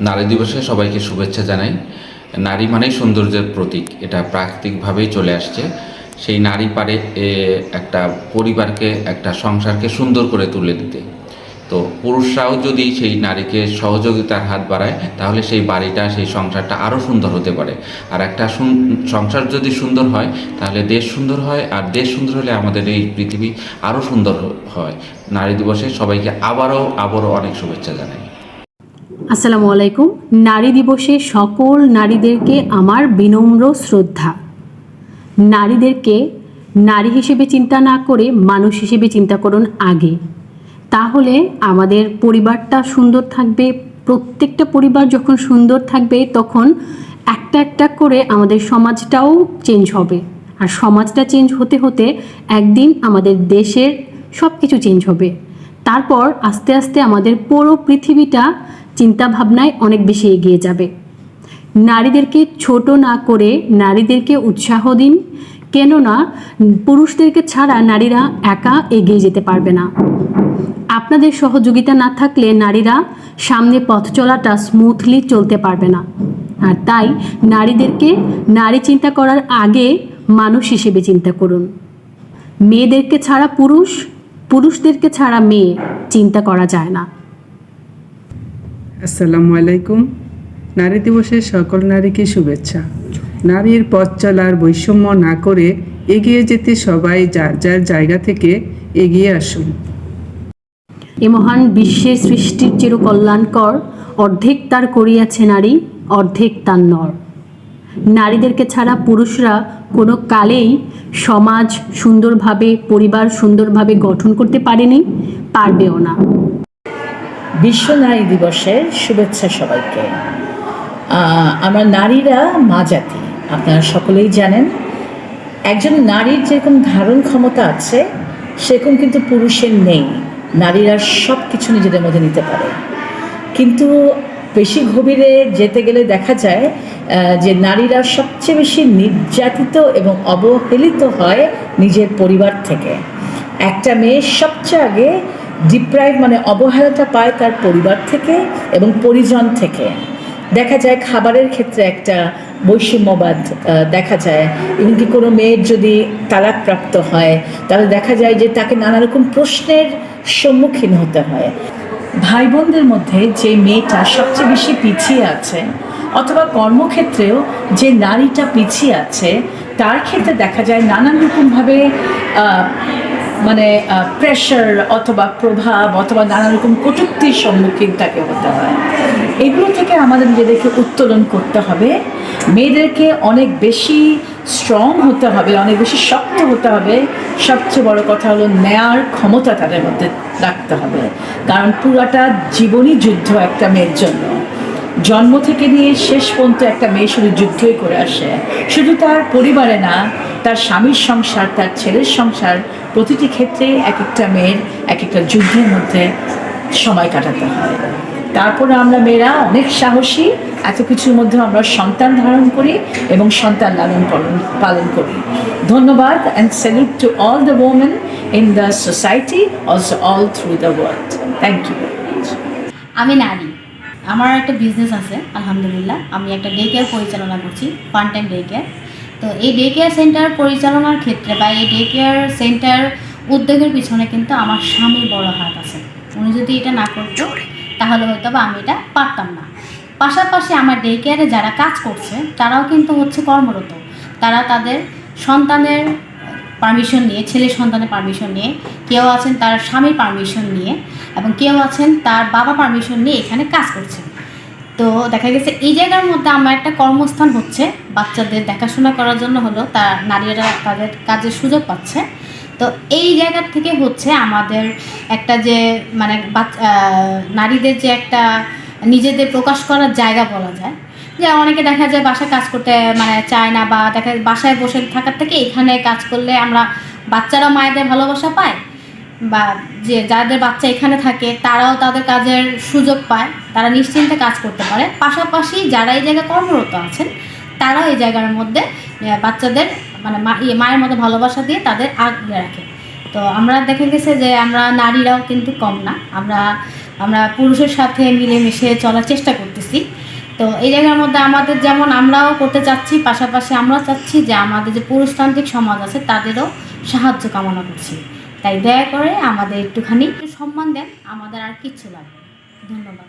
নারী দিবসে সবাইকে শুভেচ্ছা জানাই। নারী মানেই সৌন্দর্যের প্রতীক, এটা প্রাকৃতিকভাবেই চলে আসছে। সেই নারী পারে একটা পরিবারকে, একটা সংসারকে সুন্দর করে তুলে দিতে। তো পুরুষরাও যদি সেই নারীকে সহযোগিতার হাত বাড়ায়, তাহলে সেই বাড়িটা, সেই সংসারটা আরও সুন্দর হতে পারে। আর একটা সংসার যদি সুন্দর হয়, তাহলে দেশ সুন্দর হয়, আর দেশ সুন্দর হলে আমাদের এই পৃথিবী আরও সুন্দর হয়। নারী দিবসে সবাইকে আবারও আবারও অনেক শুভেচ্ছা জানাই। আসসালামু আলাইকুম। নারী দিবসে সকল নারীদেরকে আমার বিনম্র শ্রদ্ধা। নারীদেরকে নারী হিসেবে চিন্তা না করে মানুষ হিসেবে চিন্তা করুন আগে। তাহলে আমাদের পরিবারটা সুন্দর থাকবে, প্রত্যেকটা পরিবার যখন সুন্দর থাকবে, তখন একটা একটা করে আমাদের সমাজটাও চেঞ্জ হবে। আর সমাজটা চেঞ্জ হতে হতে একদিন আমাদের দেশের সব কিছু চেঞ্জ হবে। তারপর আস্তে আস্তে আমাদের পুরো পৃথিবীটা চিন্তা ভাবনায় অনেক বেশি এগিয়ে যাবে। নারীদেরকে ছোট না করে নারীদেরকে উৎসাহ দিন কেননা পুরুষদেরকে ছাড়া নারীরা একা এগিয়ে যেতে পারবে না। আপনাদের সহযোগিতা না থাকলে নারীরা সামনে পথ চলাটা স্মুথলি চলতে পারবে না। আর তাই নারীদেরকে নারী চিন্তা করার আগে মানুষ হিসেবে চিন্তা করুন। মেয়েদেরকে ছাড়া পুরুষ, পুরুষদেরকে ছাড়া মেয়ে চিন্তা করা যায় না। আসসালামু আলাইকুম। নারী দিবসের সকল নারীকে শুভেচ্ছা। নারীর পথ চলার বৈষম্য না করে এগিয়ে যেতে সবাই যার যার জায়গা থেকে এগিয়ে আসুন। এ মহান বিশ্বের সৃষ্টির চির কল্যাণকর অর্ধেক তার করিয়াছে নারী, অর্ধেক তার নর। নারীদেরকে ছাড়া পুরুষরা কোনো কালেই সমাজ সুন্দরভাবে, পরিবার সুন্দরভাবে গঠন করতে পারেনি, পারবেও না। বিশ্ব নারী দিবসের শুভেচ্ছা সবাইকে। আমরা নারীরা মা জাতি, আপনারা সকলেই জানেন। একজন নারীর যেরকম ধারণ ক্ষমতা আছে, সেরকম কিন্তু পুরুষের নেই। নারীরা সব কিছু নিজেদের মধ্যে নিতে পারে। কিন্তু বেশি গভীরে যেতে গেলে দেখা যায় যে নারীরা সবচেয়ে বেশি নির্যাতিত এবং অবহেলিত হয় নিজের পরিবার থেকে। একটা মেয়ে সবচেয়ে আগে ডিপ্রাইভ মানে অবহেলাটা পায় তার পরিবার থেকে এবং পরিজন থেকে। দেখা যায় খাবারের ক্ষেত্রে একটা বৈষম্যবাদ দেখা যায়। এমনকি কোনো মেয়ের যদি তালাকপ্রাপ্ত হয়, তাহলে দেখা যায় যে তাকে নানা রকম প্রশ্নের সম্মুখীন হতে হয়। ভাই বোনদের মধ্যে যে মেয়েটা সবচেয়ে বেশি পিছিয়ে আছে, অথবা কর্মক্ষেত্রেও যে নারীটা পিছিয়ে আছে, তার ক্ষেত্রে দেখা যায় নানান রকমভাবে মানে প্রেশার অথবা প্রভাব অথবা নানা রকম কটূক্তির সম্মুখীন তাকে হতে হয়। এগুলো থেকে আমাদের নিজেদেরকে উত্তোলন করতে হবে। মেয়েদেরকে অনেক বেশি স্ট্রং হতে হবে, অনেক বেশি শক্ত হতে হবে। সবচেয়ে বড় কথা হলো নেয়ার ক্ষমতা তাদের মধ্যে রাখতে হবে। কারণ পুরাটা জীবনই যুদ্ধ একটা মেয়ের জন্য। জন্ম থেকে নিয়ে শেষ পর্যন্ত একটা মেয়ে শুধু যুদ্ধই করে আসে। শুধু তার পরিবারে না, তার স্বামীর সংসার, তার ছেলের সংসার, প্রতিটি ক্ষেত্রে এক একটা মেয়ের এক একটা যুদ্ধের মধ্যে সময় কাটাতে হয়। তারপরে আমরা মেয়েরা অনেক সাহসী, এত কিছুর মধ্যে আমরা সন্তান ধারণ করি এবং সন্তান লালন পালন পালন করি। ধন্যবাদ and salute to all the women in the society also all through the world thank you আমি নারী। আমার একটা বিজনেস আছে, আলহামদুলিল্লাহ। আমি একটা ডে কেয়ার পরিচালনা করছি ফান টাইম ডে কেয়ার তো এই ডে কেয়ার সেন্টার পরিচালনার ক্ষেত্রে বা এই ডে কেয়ার সেন্টার উদ্যোগের পিছনে কিন্তু আমার স্বামীর বড় হাত আছে। উনি যদি এটা না করতো, তাহলে হয়তো বা আমি এটা পারতাম না। পাশাপাশি আমার ডে কেয়ারে যারা কাজ করছে, তারাও কিন্তু হচ্ছে কর্মরত। তারা তাদের সন্তানের পারমিশন নিয়ে, ছেলে সন্তানের পারমিশন নিয়ে, কেউ আছেন তার স্বামীর পারমিশন নিয়ে এবং কেউ আছেন তার বাবা পারমিশন নিয়ে এখানে কাজ করছেন। তো দেখা গেছে এই জায়গার মধ্যে আমার একটা কর্মস্থান হচ্ছে, বাচ্চাদের দেখাশোনা করার জন্য হলো তার নারীরা তাদের কাজের সুযোগ পাচ্ছে। তো এই জায়গা থেকে হচ্ছে আমাদের একটা যে মানে নারীদের যে একটা নিজেদের প্রকাশ করার জায়গা বলা যায়। যে অনেকে দেখা যায় বাসায় কাজ করতে মানে চায় না বা দেখা যায় বাসায় বসে থাকার থেকে এখানে কাজ করলে আমরা বাচ্চারা মায়েদের ভালোবাসা পায় বা যে যাদের বাচ্চা এখানে থাকে তারাও তাদের কাজের সুযোগ পায় তারা নিশ্চিন্তে কাজ করতে পারে। পাশাপাশি যারা এই জায়গায় কর্মরত আছেন তারাও এই জায়গার মধ্যে বাচ্চাদের মানে ইয়ে, মায়ের মতো ভালোবাসা দিয়ে তাদের আগলে রাখে। তো আমরা দেখা গেছে যে আমরা নারীরাও কিন্তু কম না। আমরা আমরা পুরুষের সাথে মিলেমিশে চলার চেষ্টা করতেছি। তো এই জায়গার মধ্যে আমাদের যেমন আমরাও করতে চাচ্ছি, পাশাপাশি আমরা চাচ্ছি যে আমাদের যে পুরুষতান্ত্রিক সমাজ আছে তাদেরও সাহায্য কামনা করছি। তাই দয়া করে আমাদের একটুখানি একটু সম্মান দেন, আমাদের আর কিচ্ছু লাগবে ধন্যবাদ।